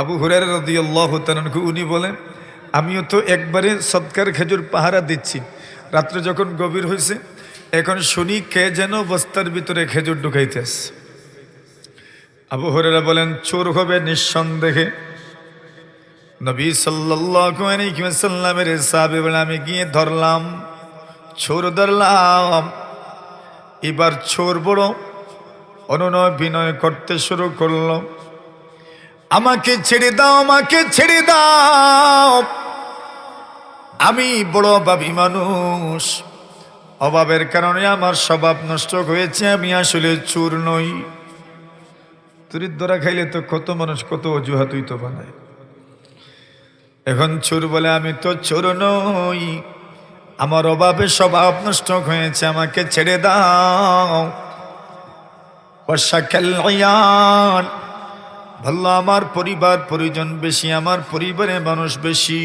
আবু হুরার রদি আল্লাহ উনি বলেন, আমিও তো একবারে সৎকার খেজুর পাহারা দিচ্ছি। রাত্রে যখন গভীর হয়েছে এখন শুনি কে যেন বস্তার ভিতরে খেজুর ঢুকাইতেস আবু হরেরা বলেন, চোর হবে নিঃসন্দেহে। নবী সাল্লামের সাহাবে বলে আমি গিয়ে ধরলাম, চোর ধরলাম। এবার চোর বড় অনুনয় বিনয় করতে শুরু করল। আমাকে ছেড়ে দাও, আমাকে ছেড়ে দাও। আমি বড় অভাবী মানুষ। অভাবের কারণে আমার স্বভাব নষ্ট হয়েছে, আমি আসলে চুর নই। তুরির দ্বারা খাইলে তো কত মানুষ, কত অজুহাতই তো বানায়। এখন চোর বলে আমি তো চোর নই। আমার অভাবে স্বভাব নষ্ট হয়েছে, আমাকে ছেড়ে দাও। বর্ষাকাল ভাল্লা আমার পরিবার, পরিজন বেশি, আমার পরিবারে মানুষ বেশি।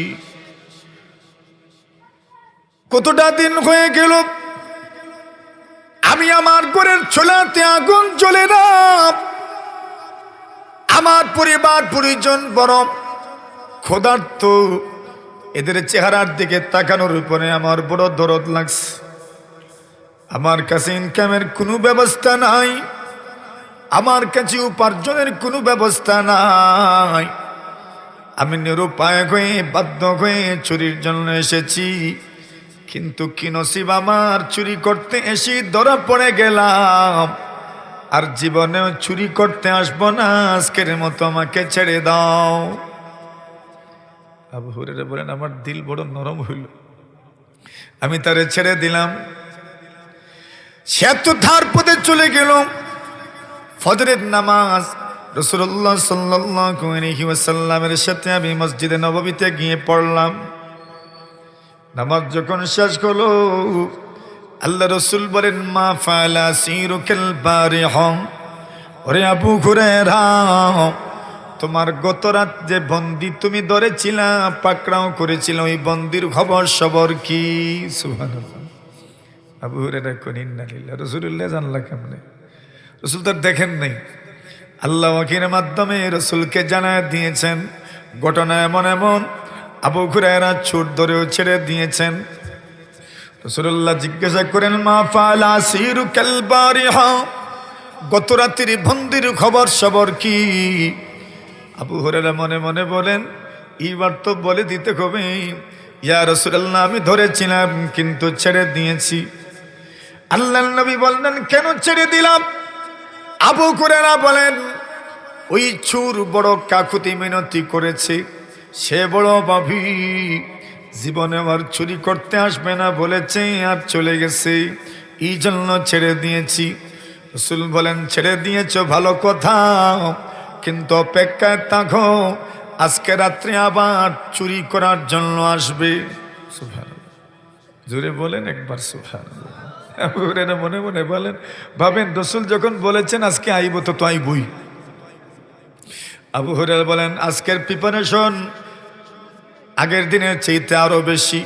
কতটা দিন হয়ে গেল, আমি আমার ঘরের চোলাতে আগুন চলে না। আমার পরিবার, পরিজন বড় ক্ষুধার্ত, এদের চেহারার দিকে তাকানোর উপরে আমার বড় দরদ লাগছে। আমার কাছে ইনকামের কোনো ব্যবস্থা নাই। আমার কাছে উপার্জনের কোনো ব্যবস্থা নাই। আমি নিরুপায় হয়ে, বাধ্য হয়ে চুরির জন্য এসেছি। কিন্তু কি নসিব আমার চুরি করতে এসে ধরা পড়ে গেলাম। আর জীবনেও চুরি করতে আসব না, আজকের মতো আমাকে ছেড়ে দাও। আবু হুরেরা বলেন, আমার দিল বড় নরম হইল। আমি তারে ছেড়ে দিলাম। সে তো ধার পথে চলে গেল। ফজরের নামাজ রসুল্লাহ সাল্লামের সাথে আমি মসজিদে নবমীতে গিয়ে পড়লাম। নামাজ যখন শেষ হলো, আল্লাহ রসুল বলেন, মা ফালা সিরুকেল বারে হং ওরে আবু ঘুরে তোমার গত রাত যে বন্দি তুমি ধরেছিলা, পাকড়াও করেছিল, ওই বন্দির খবর সবর কি? সুহান আবু হুরে কনিন রসুল্লাহ জানলা কেমনে? রসুল তার দেখেন নাই। আল্লাহ ওয়াকির মাধ্যমে রসুলকে জানায় দিয়েছেন, ঘটনা এমন এমন, আবু ঘুরায়রা ছুট ধরেও ছেড়ে দিয়েছেন। রসুল্লাহ জিজ্ঞাসা করেন, মা ফালা সিরু কালবারি গত রাত্রি বন্দির খবর সবর কি? আবু হরেরা মনে মনে বলেন এইবার তো বলে দিতে হবে, ইয়া রসুল্লাহ আমি ধরেছিলাম, কিন্তু ছেড়ে দিয়েছি। আল্লাহ নবী বললেন, কেন ছেড়ে দিলাম? আবু কুরেরা বলেন, ওই চুর বড় কাকুতি মিনতি করেছে। সে বড় ভাবি, জীবনে আবার চুরি করতে আসবে না বলেছে, আর চলে গেছে। এই জন্য ছেড়ে দিয়েছি। রসুল বলেন, ছেড়ে দিয়েছ, ভালো কথা। কিন্তু অপেক্ষায় থাকো, আজকে রাত্রে আবার চুরি করার জন্য আসবে। সুভান জোরে বলেন একবার সুভান মনে মনে বলেন, ভাবেন রসুল যখন বলেছেন, আজকে আইব তো তো আইবই। আবু হুরের বলেন, আজকের প্রিপারেশন আগের দিনের চাইতে আরও বেশি।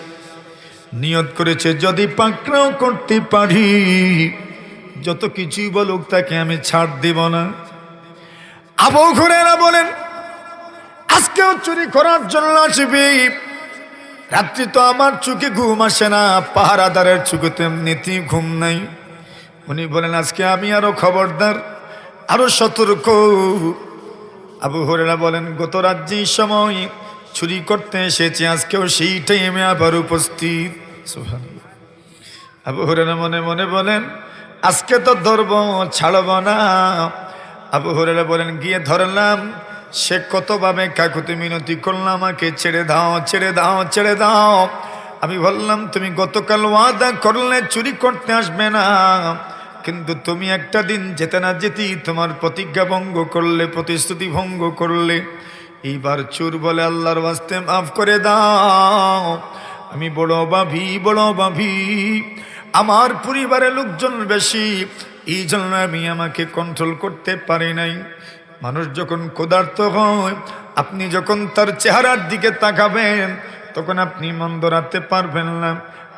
নিয়ত করেছে, যদি পাকড়াও করতে পারি, যত কিছুই বলুক তাকে আমি ছাড় দিব না। আবু ঘুরেরা বলেন, আজকেও চুরি করার জন্য আসবি। রাত্রি তো আমার চোখে ঘুম আসে না, পাহারাদারের চোখে তো এমনিতেই ঘুম নাই। উনি বলেন, আজকে আমি আরও খবরদার, আরও সতর্ক। আবু হরেরা বলেন, গত রাজ্যের সময় চুরি করতে এসেছি, আজকেও সেই টাইমে আবার উপস্থিত। আবু হরেরা মনে মনে বলেন, আজকে তো ধরব, ছাড়ব না। আবু হরেরা বলেন, গিয়ে ধরলাম সে কতভাবে কাকুতি মিনতি করল আমাকে, ছেড়ে দাও ছেড়ে দাও ছেড়ে দাও। আমি বললাম, তুমি গতকাল ওয়াদা করলে চুরি করতে আসবে না। কিন্তু তুমি একটা দিন যেতে না যেতেই তোমার প্রতিজ্ঞা ভঙ্গ করলে, প্রতিশ্রুতি ভঙ্গ করলে। এইবার চুর বলে আল্লাহর বাস্তে মাফ করে দাও। আমি বড় বাভি বড় বাভি আমার পরিবারের লোকজন বেশি। এই জন্য আমি আমাকে কন্ট্রোল করতে পারি নাই। মানুষ যখন ক্ষুধার্ত হয়, আপনি যখন তার চেহারার দিকে তাকাবেন, তখন আপনি মন্দ রাখতে পারবেন না।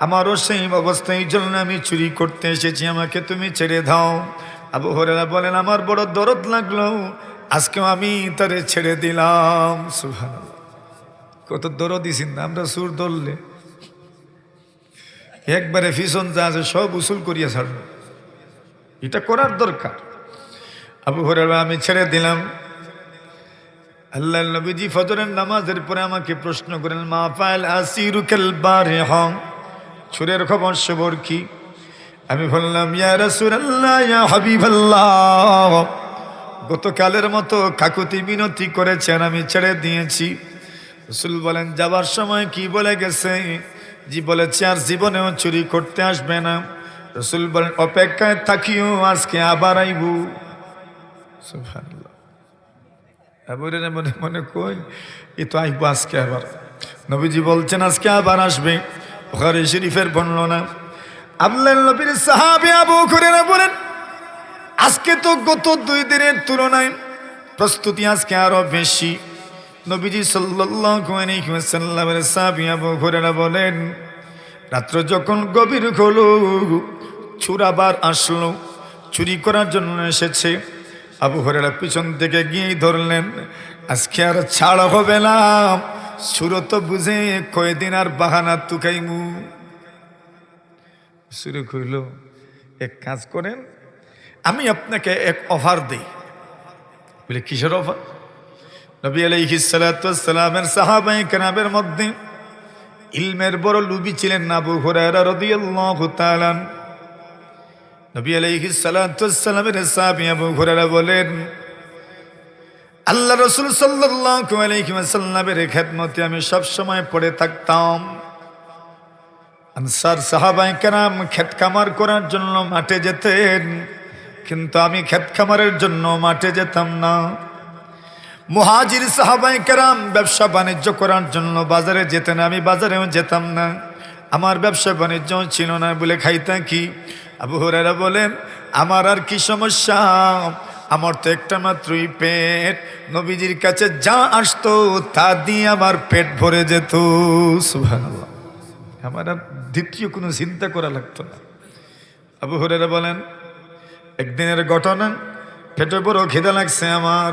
আমারও সেই অবস্থায় এই জন্য আমি চুরি করতে এসেছি, আমাকে তুমি ছেড়ে দাও। আবু হরেরা বলেন, আমার বড় দরদ লাগল, আজকেও আমি তারে ছেড়ে দিলাম। সুভান কত দরদ দিছেন না, আমরা সুর ধরলে। একবারে ফিসন যা আছে, সব উসুল করিয়া ছাড়বো এটা করার দরকার। আবু হরারা আমি ছেড়ে দিলাম। আল্লাহ নবীজি ফজরের নামাজের পরে আমাকে প্রশ্ন করেন, মা ফাইল আসিরুকেল বারে হং ছুরের খবর সবর কি? আমি বললাম, ইয়া রাসূলুল্লাহ, ইয়া হাবিবাল্লাহ। গতকালের মতো কাকুতি মিনতি করেছেন, আমি ছেড়ে দিয়েছি। রসুল বলেন, যাবার সময় কি বলে গেছে? জি বলেছে, আর জীবনেও চুরি করতে আসবে না। রসুল বলেন, অপেক্ষায় থাকিও, আজকে আবার আইব। সুবহানাল্লাহ। এবারে মনে মনে কই? এ তো আইব আজকে আবার। নবীজি বলছেন, আজকে আবার আসবে। ওখানে শরীফের বর্ণনা। আল্লাহ নবীর সাহাবি আবু করে বলেন, আজকে তো গত দুই দিনের তুলনায় প্রস্তুতি আজকে আরও বেশি। নবীজি সাল্লামের আবু ঘুরেরা বলেন, রাত্র যখন গভীর হলো চুরাবার আসলো, চুরি করার জন্য এসেছে। আবু হরেরা পিছন থেকে গিয়েই ধরলেন, আজকে আর ছাড় হবে না। সুরত বুঝে কয়দিন আর বাহানা তুকাইমু। সুরে কইল এক কাজ করেন, আমি আপনাকে এক অফার দিই। বলে, কিসের অফার? নবী আলাইহিস সালামের সাহাবাই কেনাবের মধ্যে ইলমের বড় লুবি ছিলেন আবু হুরায়রা রাদিয়াল্লাহু তাআলা নবী আলাইহিস সালামের সাহাবী আবু হুরায়রা বলেন আল্লাহ রসুল সাল্লাল্লাহু আলাইহি ওয়াসাল্লামের খেদমতে আমি সব সময় পড়ে থাকতাম। আনসার সাহাবাই কেরাম ক্ষেত কামার করার জন্য মাঠে যেতেন, কিন্তু আমি ক্ষেত খামারের জন্য মাঠে যেতাম না। মুহাজির সাহাবাই কেরাম ব্যবসা বাণিজ্য করার জন্য বাজারে যেতেন, আমি বাজারেও যেতাম না। আমার ব্যবসা বাণিজ্য ছিল না বলে খাইতাম কি? আবু হরেরা বলেন, আমার আর কি সমস্যা? আমার তো একটা মাত্রই পেট। নবীজির কাছে যা আসতো, তা দিয়ে আমার পেট ভরে যেত। আমার আর দ্বিতীয় কোনো চিন্তা করা লাগতো না। আবু হরেরা বলেন, একদিনের ঘটনা, পেটে বড় খিদা লাগছে আমার।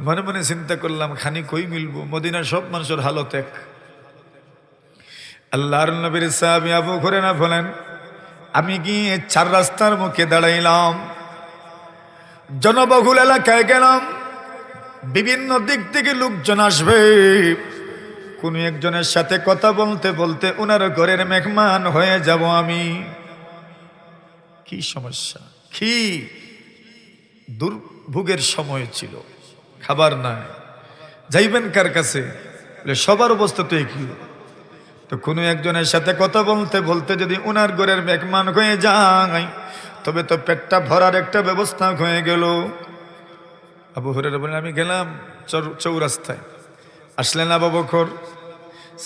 মনে মনে চিন্তা করলাম, খানি কই মিলবো? মদিনার সব মানুষের হালত এক। আল্লাহর নবীর সাহাবি আবু ঘরে না বলেন আমি গিয়ে চার রাস্তার মুখে দাঁড়াইলাম। জনবহুল এলাকায় গেলাম। বিভিন্ন দিক থেকে লোকজন আসবে। কোনো একজনের সাথে কথা বলতে বলতে ওনার ঘরের মেহমান হয়ে যাব আমি। কি সমস্যা? কি? দুর্ভোগের সময় ছিল। খাবার নাই। যাইবেন কার কাছে? সবার অবস্থা তো একই। তো কোনো একজনের সাথে কথা বলতে বলতে যদি ওনার ঘরের মেহমান হয়ে যায়, তবে তো পেটটা ভরার একটা ব্যবস্থা হয়ে গেল। আবু হরের বলে আমি গেলাম চৌরাস্তায়। আসলেন আবু বকর,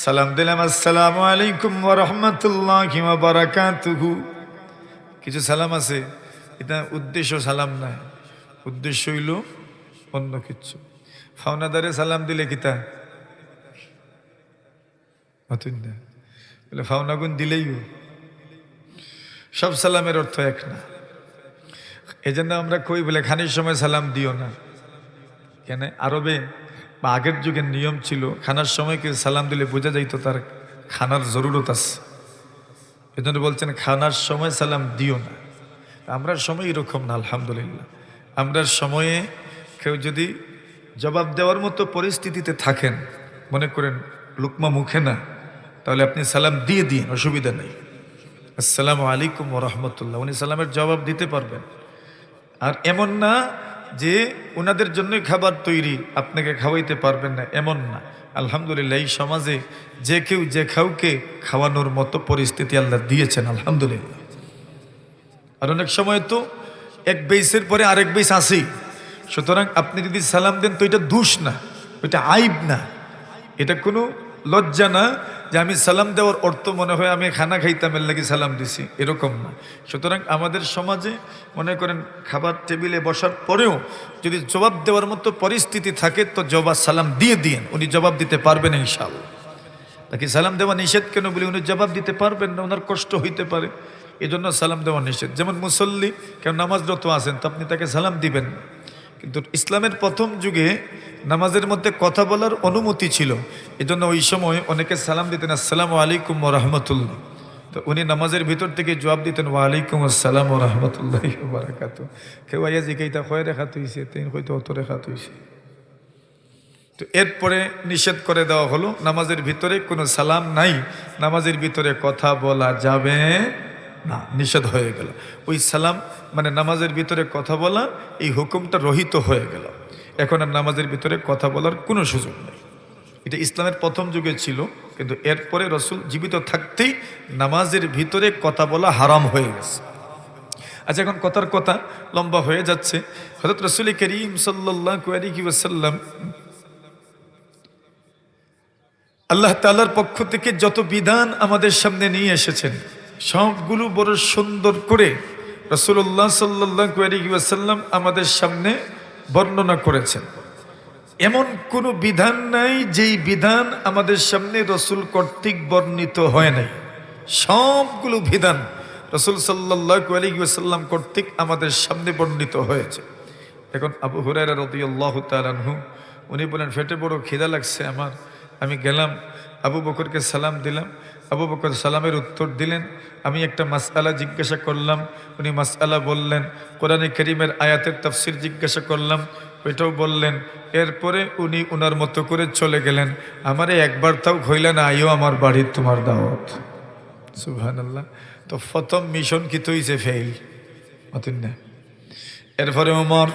সালাম দিলাম, আসসালামু আলাইকুম রাহমাতুল্লাহি বারাকাতুহু। কিছু সালাম আছে, এটা উদ্দেশ্য সালাম নাই উদ্দেশ্য হইল অন্য কিছু। ফাওনাদারে সালাম দিলে কিতা অতুন না বলে ফাওনাগুন দিলেই সব সালামের অর্থ এক না। এই জন্য আমরা কই, বলে, খানির সময় সালাম দিও না। কেন? আরবে বা আগের যুগের নিয়ম ছিল, খানার সময় কেউ সালাম দিলে বোঝা যাইতো তার খানার জরুরত আছে। এজন্য বলছেন, খানার সময় সালাম দিও না। আমরা সময় এরকম না, আলহামদুলিল্লাহ। আমরা সময়ে কেউ যদি জবাব দেওয়ার মতো পরিস্থিতিতে থাকেন, মনে করেন, লুকমা মুখে না তাহলে আপনি সালাম দিয়ে দিন, অসুবিধা নেই। আসসালামু আলাইকুম রহমতুল্লাহ। উনি সালামের জবাব দিতে পারবেন। আর এমন না যে ওনাদের জন্যই খাবার তৈরি, আপনাকে খাওয়াইতে পারবেন না, এমন না। আলহামদুলিল্লাহ, এই সমাজে যে কেউ যে কাউকে খাওয়ানোর মতো পরিস্থিতি আল্লাহ দিয়েছেন, আলহামদুলিল্লাহ। আর অনেক সময় তো এক বেসের পরে আরেক বেস আসেই। সুতরাং আপনি যদি সালাম দেন তো এটা দোষ না ওইটা আইব না। এটা কোনো লজ্জা না যে আমি সালাম দেওয়ার অর্থ মনে হয় আমি খানা খাইতাম, এর লাগি সালাম দিছি। এরকম না। সুতরাং আমাদের সমাজে মনে করেন খাবার টেবিলে বসার পরেও যদি জবাব দেওয়ার মতো পরিস্থিতি থাকে, তো জবাব সালাম দিয়ে দিয়েন। উনি জবাব দিতে পারবেন ইনশাআল্লাহ। তাকে সালাম দেওয়া নিষেধ কেন বলে? উনি জবাব দিতে পারবেন না, ওনার কষ্ট হইতে পারে। এই জন্য সালাম দেওয়া নিষেধ। যেমন মুসল্লি কেউ নামাজরত আছেন, তো আপনি তাকে সালাম দিবেন কিন্তু ইসলামের প্রথম যুগে নামাজের মধ্যে কথা বলার অনুমতি ছিল। এই জন্য ওই সময় অনেকে সালাম দিতেন, আসসালামু আলাইকুম রহমতুল্লাহ। তো উনি নামাজের ভিতর থেকে জবাব দিতেন ওয়ালাইকুম আসসালাম রহমতুল্লাহ বারাকাত। কেউ আইয়া জিকাইতা কয় রেখা তুইছে তিন হয়তো অত রেখা তুইছে তো এরপরে নিষেধ করে দেওয়া হলো, নামাজের ভিতরে কোনো সালাম নাই, নামাজের ভিতরে কথা বলা যাবে না, নিষেধ হয়ে গেল। ওই সালাম মানে নামাজের ভিতরে কথা বলা, এই হুকুমটা রহিত হয়ে গেল। এখন আর নামাজের ভিতরে কথা বলার কোনো সুযোগ নেই। এটা ইসলামের প্রথম যুগে ছিল, কিন্তু এরপরে রসুল জীবিত থাকতেই নামাজের ভিতরে কথা বলা হারাম হয়ে গেছে। আচ্ছা এখন কথার কথা লম্বা হয়ে যাচ্ছে। হজরত রসুল করিম ওয়াসাল্লাম আল্লাহ তালার পক্ষ থেকে যত বিধান আমাদের সামনে নিয়ে এসেছেন সবগুলো বড় সুন্দর করে রসুল্লাহ সাল্লাসাল্লাম আমাদের সামনে বর্ণনা করেছেন। এমন কোনো বিধান নাই যেই বিধান আমাদের সামনে রসুল কর্তৃক বর্ণিত হয় নাই। সবগুলো বিধান রসুল সাল্লাহ আলিবাসাল্লাম কর্তৃক আমাদের সামনে বর্ণিত হয়েছে। এখন আবু হুরাইরা রদিয়াল্লাহ তালানহু উনি বলেন, ফেটে বড় খিদা লাগছে আমার। আমি গেলাম, আবু বকরকে সালাম দিলাম। আবু বকর সালামের উত্তর দিলেন, আমি একটা মাসআলা জিজ্ঞাসা করলাম। উনি মাসআলা বললেন, কোরআনে করিমের আয়াতের তফসির জিজ্ঞাসা করলাম। ওইটাও বললেন, এরপরে উনি ওনার মতো করে চলে গেলেন। আমারে একবার তাও খইলেন আইও আমার বাড়ির তোমার দাওয়াত। সুবহানাল্লাহ। তো প্রথম মিশন কি তৈছে ফেইল? মতিন না। এরপরে উমর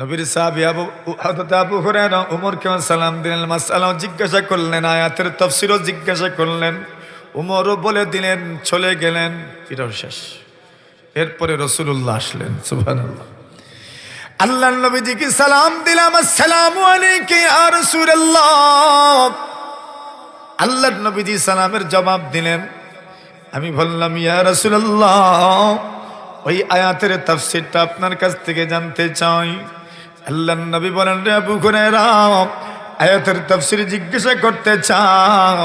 নবীর সাহাবি আবু, হযরত আবু হুরায়রা উমরকে সালাম দিলেন মাসআলা জিজ্ঞাসা করলেন, আয়াতের তাফসীরও জিজ্ঞাসা করলেন, উমরও বলে দিলেন, চলে গেলেন, এটাও শেষ। এরপরে রাসূলুল্লাহ আসলেন, সুবহানাল্লাহ। আল্লাহ নবীজিকে সালাম দিলাম, আসসালামু আলাইকা ইয়া রাসূলুল্লাহ। আল্লাহর নবীজি সালামের জবাব দিলেন, আমি বললাম, ইয়া রাসূলুল্লাহ, ওই আয়াতের তাফসীরটা আপনার কাছ থেকে জানতে চাই। আল্লাহ নবী বলেন, রে আবু হুরায়রা, আয়াতের তাফসীর জিজ্ঞাসা করতে চাও,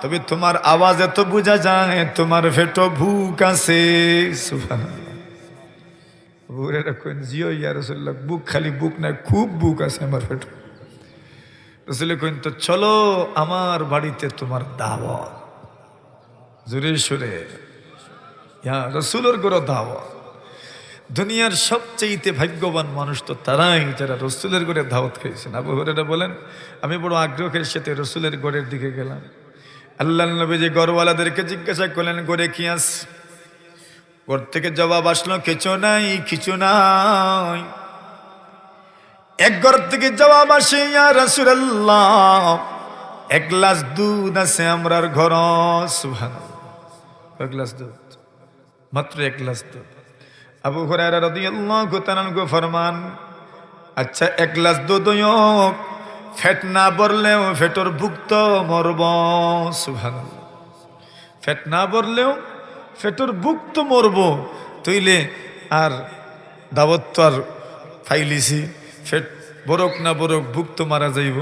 তবে তোমার আওয়াজ এত বোঝা যায়, তোমার ফেটো ভুক আছে। আবু কইন, জিও ইয়া রাসূলুল্লাহ, বুক খালি বুক না, খুব বুক আছে আমার ফেটো। রসুল কইন, তো চলো আমার বাড়িতে তোমার দাওয়াত। জোরে সুরে, ইয়া রসুলের গড় দাওয়াত। দুনিয়ার সবচেয়েতে ভাগ্যবান মানুষ তো তারাই, যারা রসুলের গড়ে দাওয়াত খেয়েছেন আবু হরেরা বলেন, আমি বড় আগ্রহের সাথে রসুলের গড়ের দিকে গেলাম। আল্লাহ নবী যে গড়ওয়ালাদেরকে জিজ্ঞাসা করলেন গড়ে কি আস গড় থেকে জবাব আসলো, কিছু নাই কিছু নাই। এক ঘর থেকে জবাব আসে, ইয়া রাসূলুল্লাহ, এক গ্লাস দুধ আছে আমরার ঘর। সুবহানাল্লাহ। এক গ্লাস দুধ? মাত্র এক গ্লাস দুধ। আবু হুরায়রা ফরমান আচ্ছা এক গ্লাস দুধ ফেট না বললেও ফেটর ভুক্ত মরব, সুবহানাল্লাহ। ফেট না বললেও ফেটর ভুক্ত মরব তৈলে আর দাবত আর ফাইলিছি, ফেট বরক না বরক ভুক্ত মারা যাইব।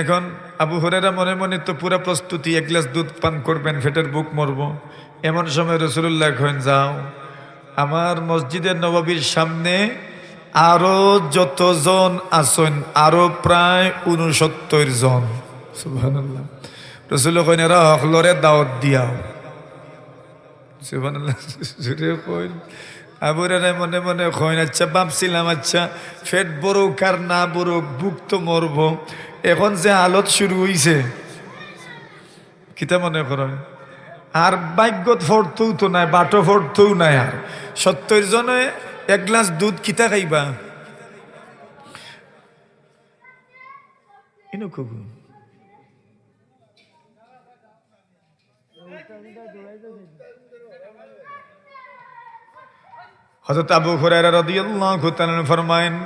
এখন আবু হরেরা মনে মনে তো পুরা প্রস্তুতি, এক গ্লাস দুধ পান করবেন, ফেটের বুক মরব। এমন সময় রসুল্লাহ কহেন যাও। আমার মসজিদের নবাবির সামনে আরও যতজন আসেন আরও প্রায় উনসত্তর জন। সুবহানাল্লাহ। রসুল কইন এরা হকলরে দাওয়াত দিয়াও। আবুরে মনে মনে কইন আচ্ছা ভাবছিলাম আচ্ছা ফেট বড়ুক আর না বড়ুক বুক তো মরব। এখন যে আলত শুরু হইছে। কিতা মনে করেন? আর ভাগ্যত ফোরতেও তো নাই, বাটো ফোরতেও নাই আর। সত্তর জনে এক গ্লাস দুধ কিতা খাইবা? ইনো খুব হযরত আবু হুরায়রা রাদিয়াল্লাহু তাআলা ফরমায়েন,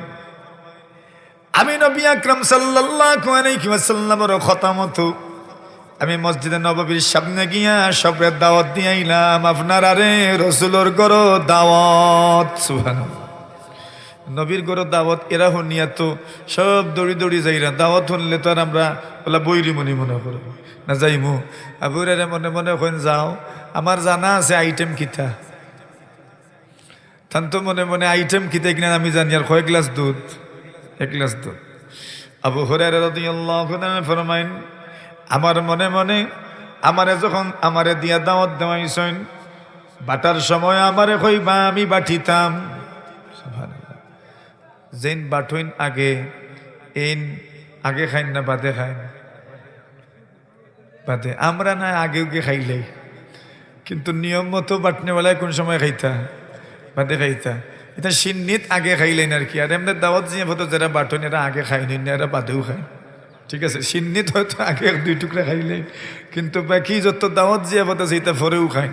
আমি নবী আকরাম সাল্লাল্লাহু আলাইহি ওয়াসাল্লামের খতামত আমি মসজিদে নববীর সামনে গিয়া সবের দাওয়াত দিয়ে আইলাম, আপনার আরে রসুলোর গরো দাওয়াত। নবীর গরো দাওয়াত, এরা হনিয়া তো সব দৌড়ি দৌড়ি যাইরা, দাওয়াত শুনলে তো আর আমরা বলা বৈরি মনি মনে করব না যাইমু, আবুরারে মনে মনে কইন, যাও, আমার জানা আছে আইটেম কিতা? তান তো মনে মনে আইটেম কিতে কিনা আমি জানি, আর কয় গ্লাস দুধ? এক গ্লাস দুধ। আবু হরের ফরমাইন আমার মনে মনে আমারে যখন আমারে দিয়া দাওয়াত দেওয়াইছেন, বাটার সময় আমারে কইবা, আমি বাটিতাম। যেন বাটইন আগে, এন আগে খাইন না বাদে খাইন। বাদে, আমরা না আগে উগে খাইলেই। কিন্তু নিয়ম মতো বাটনেওয়ালায় কোন সময় খাইতা? বাদে খাইতা। এটা সিন্নিত আগে খাইলেন আর কি। আর এমনি দাওয়াত যে হতো যারা বাটন এরা আগে খাইনি, এরা বাদেও খায় ঠিক আছে? সিন্নিত হয়তো আগে দুই টুকরা খাইলে কিন্তু বাকি যত দাওয়াত যে হতো সেইটা পরেও খাই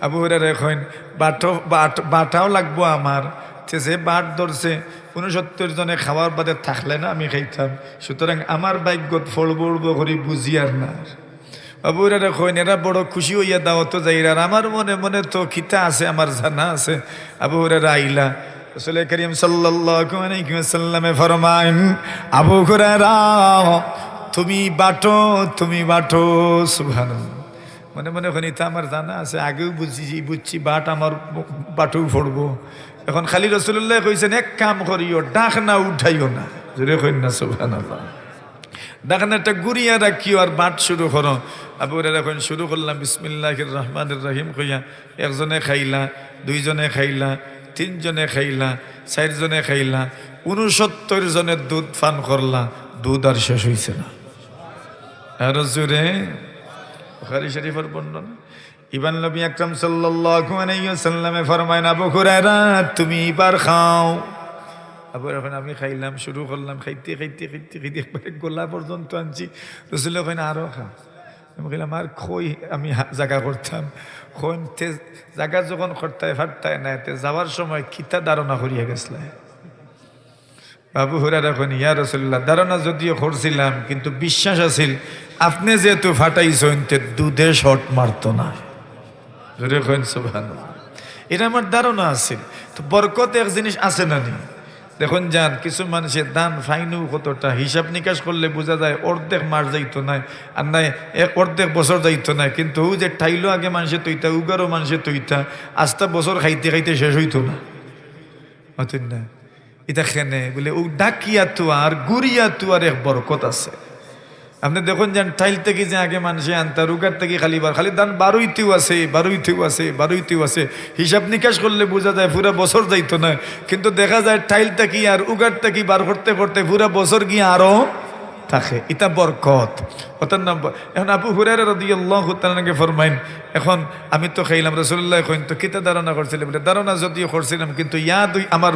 আবু হরারে খাইন বাটো, বাট, বাটাও লাগবো আমার। সে বাট ধরছে। উনসত্তর জনে খাওয়ার বাদে থাকলে না আমি খাইতাম। সুতরাং আমার ভাগ্যত ফল বড়ব করি বুঝি আর। না বাবুরা কইন, এরা বড় খুশি হইয়া দাও তো যাই আর আমার মনে মনে তো খিতা আছে, আমার জানা আছে। আবু হুরারা আইলা। রসুল করিম ওয়াসাল্লামে ফরমাইন আবু হুরায়রা, তুমি বাটো তুমি বাটো, সুবহানাল্লাহ। মনে মনে ওখানে তা আমার জানা আছে, আগেও বুঝছি বুঝছি, বাট আমার বাটও পড়ব। এখন খালি রসুল্লাহ কইছেন, এক কাম করিও ডাক না উঠাইও না। জোরে কইন না দেখেন একটা গুড়িয়া রাখিও আর বাট শুরু করো। আবুরা এখন শুরু করলাম বিসমিল্লাহ রহমান রহিম কইয়া, একজনে খাইলা, দুইজনে খাইলা তিনজনে খাইলা, চারজনে খাইলা উনসত্তর জনের দুধ পান করলা, দুধ আর শেষ হইছে না। আর জোরে বুখারী শরীফের বর্ণনা ইবান নবী আকরাম সাল্লাল্লাহু আলাইহি ওয়াসাল্লামে ফরমায় আবু হুরায়রা, তুমি এবার খাও। আবার এখন আমি খাইলাম, শুরু করলাম, খাইতে খাইতে খাইতে খাইতে একবারে গোলা পর্যন্ত আনছি। রসুল ওখানে আরও খা। আমি কইলাম আর খই আমি জাগা করতাম খইন তে জাগা যখন করতায় ফাটতায় না তে যাওয়ার সময় কিতা ধারণা করিয়া গেছিল বাবু হুরার এখন ইয়া রসুল্লাহ ধারণা যদিও করছিলাম কিন্তু বিশ্বাস আছিল, আপনি যেহেতু ফাটাইছেন, তে দুধে শট মারতো না। এটা আমার ধারণা আছে, তো বরকত এক জিনিস আছে না নি দেখুন যান, কিছু মানুষের দান ফাইনু কতটা হিসাব নিকাশ করলে বোঝা যায় অর্ধেক মাস যাইতো নাই, আর নাই এক অর্ধেক বছর যাইতো নাই, কিন্তু ও যে ঠাইলো আগে মানুষের তৈতা উগারো মানুষের তৈতা, আস্তা বছর খাইতে খাইতে শেষ হইতো না। হতেন এটা খেনে বলে ও ডাকিয়া তো আর গুড়িয়া তো আর এক বরকত আছে। আপনি দেখুন যান টাইল থেকে যে আগে মানুষে আনতা, রুগার থেকে খালি বার, খালি দান বারোইতেও আছে বারোইতেও আছে বারোইতেও আছে। হিসাব নিকাশ করলে বোঝা যায় পুরা বছর যাইতো না। কিন্তু দেখা যায় টাইল থেকে আর উগার থেকে বার করতে করতে পুরা বছর গিয়ে আরও থাকে। এটা বরকত। ওটার নাম এখন আবু হুরার তাআলাকে ফরমাইন, এখন আমি তো খাইলাম, রাসূলুল্লাহ কইন তো কিতা ধারণা করছিলাম বলে, ধারণা যদিও করছিলাম, কিন্তু ইয়া দুই, আমার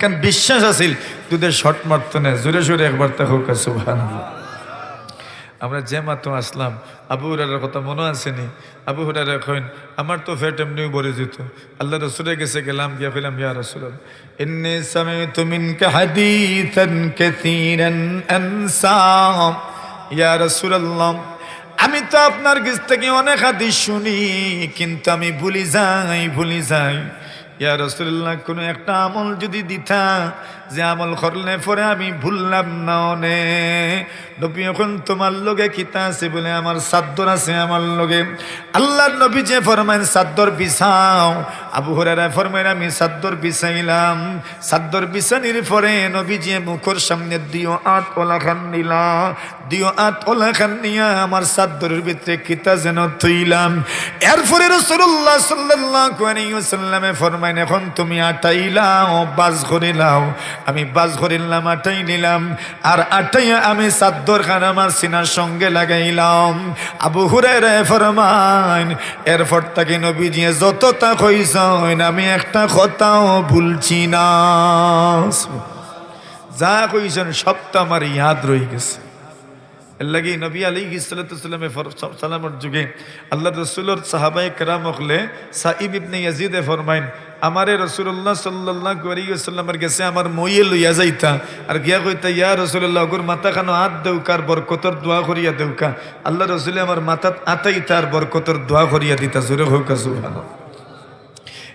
কারণ বিশ্বাস আছিল? দুধের শর্ট মারতো না, জোরে জোরে একবার তা হোক সুবহানাল্লাহ। আমরা যে মাত্র আসলাম, আবু হুরারের কথা মনে আসেনি। আবু হুরার এখন আমার তো ফেট এমনিও ভরে যেত। আল্লাহ রসুলে গেছে গেলাম, গিয়া কইলাম, ইয়া রসুল হাদিসান কাসীরান আনসা ইয়া রাসূলুল্লাহ, আমি তো আপনার কাছ থেকে অনেক হাদিস শুনি, কিন্তু আমি ভুলি যাই ভুলি যাই। ইয়া রসুল্লাহ কোনো একটা আমল যদি দিতা যে আমল করলে পরে আমি ভুললাম না অনে নবী এখন তোমার লগে কিতা আছে বলে আমার সাদ্দর আছে আমার লগে। আল্লাহর নবী যে ফরমাইন, সাদ্দর বিছাও। আবু হরারা ফরমাইন, আমি সাদ্দর বিছাইলাম। সাদ্দর বিছানির পরে নবী যে মুখর সামনে দিও আট ওলা খান নিলা। দিও আট ওলা খান নিয়া আমার সাদ্দরের ভিতরে কিতা যেন থইলাম। এরপরে রসুল্লাহ সাল্লাল্লাহু আলাইহি ওয়াসাল্লামে ফরমাইন, এখন তুমি আটাইলাও বাজ করিলাও আমি বাজ নাম আটাই নিলাম, আর আটাইয়া আমি সাদ্দর খান আমার সিনার সঙ্গে লাগাইলাম। আবু হুরে রে ফরমান এরপর তাকে নবী দিয়ে যত তা কইছেন আমি একটা কথাও ভুলছি না। যা কইছেন সব তো আমার ইয়াদ রয়ে গেছে। এর নবী আলী ইসলাতামে সালামর যুগে আল্লাহ রসুলোর সাহাবাই কেরাম হলে সাইব ইবনে ইয়াজিদে ফরমাইন, আমারে রসুল্লাহ সাল্লাহ করিয়াল্লামের গেছে আমার মইয়ে লইয়া যাইতা, আর গিয়া কইতা, ইয়া রসুল্লাহ অগুর মাথা খানো হাত দেউকার বরকতর দোয়া করিয়া দেউকা। আল্লাহ রসুলে আমার মাথাত আতাই তার বরকতর দোয়া করিয়া দিতা। জোরে হোক সুবহানাল্লাহ।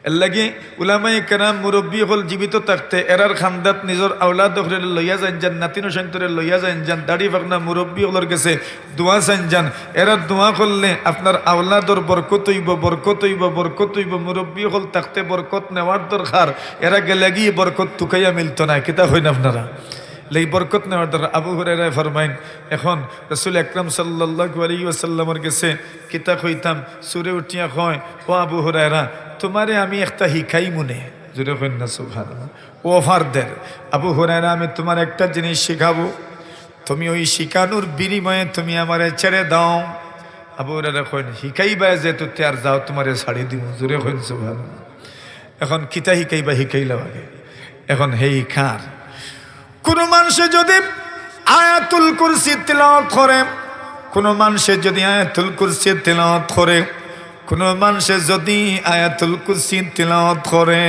এর লাগে উলামাই কেরাম মুরব্বী হল জীবিত থাকতে এরার খান্দাত নিজের আওলাদ হলে লইয়া যান যান, নাতিন সন্তরে লইয়া যান যান, দাড়ি ফাকনা মুরব্বী হলর গেছে দোয়া চান যান। এরার দোয়া করলে আপনার আওলাদর বরকত হইব বরকত হইব বরকত হইব। মুরব্বী হল থাকতে বরকত নেওয়ার দরকার। এরা গেলে গিয়ে বরকত তুকাইয়া মিলত না, কিতা হইন আপনারা? লেই বরকত নেওয়ার দ্বারা আবু হুরাইরা ফরমাইন, এখন রসুল সাল্লাল্লাহু আলাইহি ওয়াসাল্লামের গেছে কিতা কইতাম সুরে উঠিয়া কয়, ও আবু হুরাইরা তোমারে আমি একটা হিকাই মনে। জুড়ে কইন না অফার দের আবু হুরাইরা আমি তোমার একটা জিনিস শিখাবো। তুমি ওই শিখানোর বিনিময়ে তুমি আমারে ছেড়ে দাও। আবু হুরাইরা কইন হিকাইবা যে তো আর যাও, তোমারে ছাড়ি দিব জুড়ে কইন, সুবহানাল্লাহ। এখন কিতা হিকাইবা হিকাইলা আগে এখন হেই খার কোন মানুষে যদি আয়াতুল কুরসি তেলাওয়াত করে, কোন মানুষে যদি আয়াতুল কুরসি তেলাওয়াত করে, কোন মানুষে যদি আয়াতুল কুরসি তেলাওয়াত করে,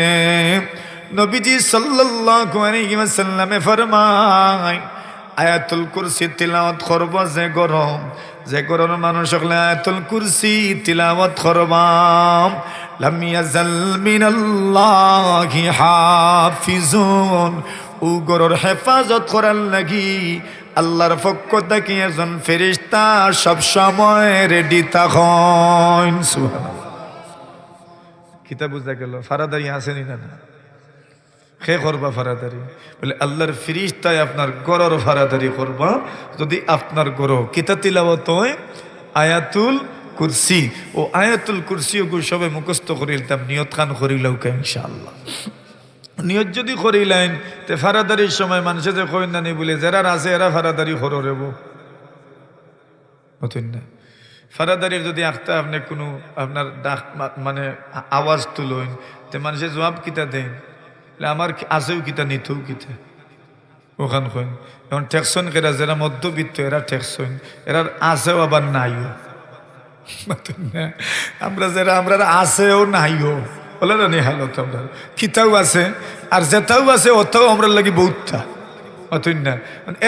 নবীজি সাল্লাল্লাহু আলাইহি ওয়াসাল্লামে ফরমায়, আয়াতুল কুরসি তিলাওয়াত করব যে গরম যে গরম মানুষ হলে আয়াতুল কুরসি তিলাওয়াত করবাম। লাম ইয়াজাল মিনাল্লাহি হাফিজুন ও হেফাজত করার লাগি আল্লাহর পক্ষ থেকে একজন ফেরিস্তা সব সময় রেডি তখন কিতা বুঝা গেল, ফারাদারি আসেনি না খে করবা ফারাদারি? বলে, আল্লাহর ফিরিস্তায় আপনার গরর ফারাদারি করবা। যদি আপনার গর কিতা তিলাবত হয়, আয়াতুল কুরসি। ও আয়াতুল কুরসি ও সবে মুখস্থ করিলাম নিয়ত খান করিলাও কে ইনশাআল্লাহ। নিয়ত যদি করিলেন, তে ফারাদারির সময় মানুষে যে কইন না নি বলে, যারা আছে এরা ফারাদারি হর রেব না। ফারাদারির যদি আখতা আপনি কোনো আপনার ডাক মানে আওয়াজ তুলইন তে মানুষে জবাব কিতা দেন? আমার আছেও কিতা, নিতেও কিতা? ওখান কইন। এখন ঠেকসন কেরা? যারা মধ্যবিত্ত, এরা ঠেকসন এরার আছেও আবার নাইও। আমরা যারা আমরা আছেও নাইও। বলে না হালত আমরা। কিতাও আছে, আর যেটাও আছে ওটাও আমরা লাগি বহুতটা। অতন না।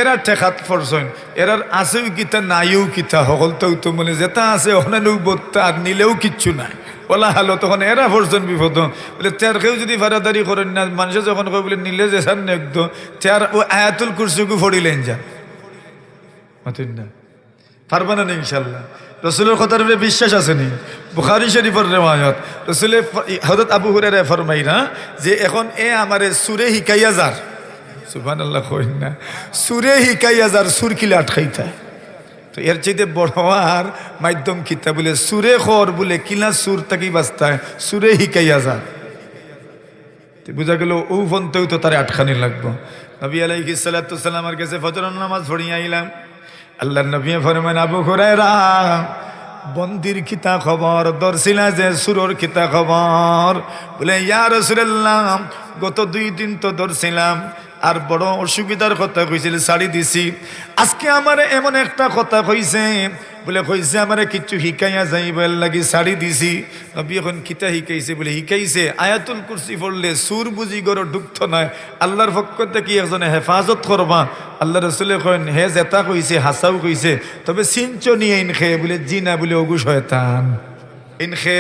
এরা ঠেকাত ফরসইন এরার আছেও কিতা, নাইও কিতা সকল তো মানে যেটা আছে ওখানেও বত্তা আর নিলেও কিচ্ছু নাই। বলা হালো তখন এরা ফরসন বিপদ। বলে তার কেউ যদি ফারাদারি করেন না, মানুষে যখন কয়, বলে, নিলে যে সার একদম তার ও আয়াতুল কুরসুকু ফড়িলেন যান অতন না। পারবা না ইনশাল্লাহ রসুলের কথার উপরে বিশ্বাস আসেনি বুখারি শরীফের রেওয়ায়ত। রসুলের হজরত আবু হুরের ফরমাইরা যে এখন এ আমারে সুরে হিকাইয়া যার। সুবান আল্লাহ কইন না। সুরে হিকাইয়া যার, সুর কিলে আটকাইতা তো এর চাইতে বড় আর মাধ্যম কিতা বলে, সুরে খর বলে কিলা সুর তাকি বাস্তায় সুরে হিকাইয়া যার। বুঝা গেল ও ফোনতেও তো তারে আটখানি লাগবো। নবী আলাইহি সালামের কাছে ফজর নামাজ পড়িয়ে আইলাম। আল্লাহ নবী ফরমান আবু হুরায়রা বন্দির খিতা খবর দর্শিলা যে সুরর খিতা খবর বলে ইয়ার রাসূলুল্লাহ, গত দুই দিন তো দর্শিলাম আর বড় অসুবিধার কথা কইছিল, শাড়ি দিছি। আজকে আমার এমন একটা কথা কইছে, বলে কইছে, আমার কিচ্ছু শিকাইয়া যাইবার লাগি শাড়ি দিছি। নবী এখন কিতা শিকাইছে বলে শিকাইছে আয়াতুল কুরসি পড়লে সুর বুঝি গর ঢুকত নয় আল্লাহর পক্ষ থেকে একজনে হেফাজত করবা। আল্লাহ রসুলে কইন হে জেতা কইছে, হাসাও কইছে, তবে সিঞ্চনি ইন খে বলে জি না বলে ওগু শয়তান। ইন খে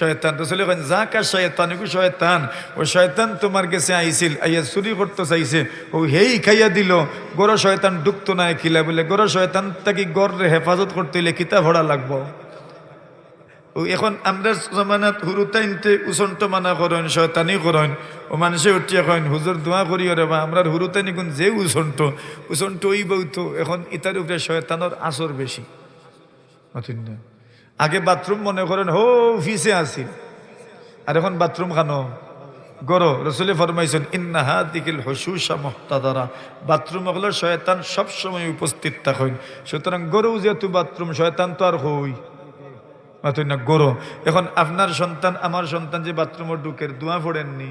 শয়তান। রসুলে কইন যা কা শয়তান ওগু শয়তান। ও শয়তান তোমার কাছে আইছিল, আইয়া চুরি করতে চাইছে। ও হেই খাইয়া দিল। গর শয়তান ঢুকতো না কিলা বলে, গর শয়তান তাকে গড় হেফাজত করতে হইলে কিতা ভরা লাগবো? ও এখন আমরা জমানাত হুরুতাইনতে উচন্ত মানা করেন, শয়তানি করেন। ও মানুষে উঠিয়া করেন হুজুর, দোয়া করি রে বা আমরা হুরুতানি কোন যে উচন্ত উচন্ত ওই বউতো এখন ইতার উপরে শয়তানোর আসর বেশি। অথিন না। আগে বাথরুম মনে করেন, হো ফিসে আসিল আর এখন বাথরুম খানো। গরো, রসুলে ফরমাইছেন ইন্নাহা দিকিল হসুসা মহতাদারা। বাথরুম হলো শয়তান সবসময় উপস্থিত থাকেন। সুতরাং গরু যেহেতু বাথরুম, শয়তান তো আর হই। মাতুই না, গরো। এখন আপনার সন্তান, আমার সন্তান যে বাথরুমের ঢুকের দোয়া ফোড়েননি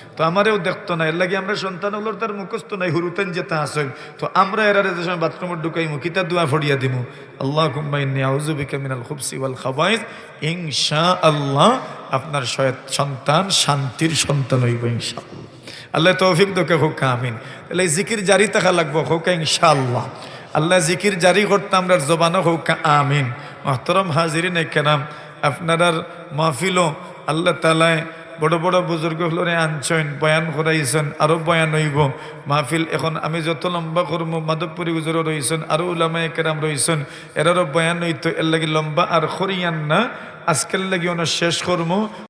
তো আমারেও দেখতো না, এর লাগে আমরা সন্তান হলোর তার মুখস্থ নাই, হুরুতেন যেতে আসেন। তো আমরা এরারে যে সময় বাথরুমে ঢুকাইমু কিতা দোয়া ফড়িয়া দিমু আল্লাহ কুম্বাইনি আউজুবিকা মিনাল খুবসি ওয়াল খাবাইজ ইনশা আল্লাহ আপনার সন্তান শান্তির সন্তান হইব ইনশাআল্লাহ। আল্লাহ তৌফিক দোকে হোক, আমিন। তাহলে জিকির জারি থাকা লাগবো, হোক ইনশাআল্লাহ। আল্লাহ জিকির জারি করতে আমরা জবানো হোক, আমিন। মহতরম হাজিরিন কেরাম আপনার মাহফিলও আল্লাহ তালায় বড় বড় বুজুর্গ হলরে আনছেন বয়ান করাইছেন আরও বয়ান হইব মাহফিল এখন আমি যত লম্বা করব মাধবপুরী গুজরও রয়েছেন আরও উলামায় কেরাম রয়েছেন এরারও বয়ান হইতো এর লাগে লম্বা আর খরিয়ান না। আজকের লাগে ওনার শেষ করব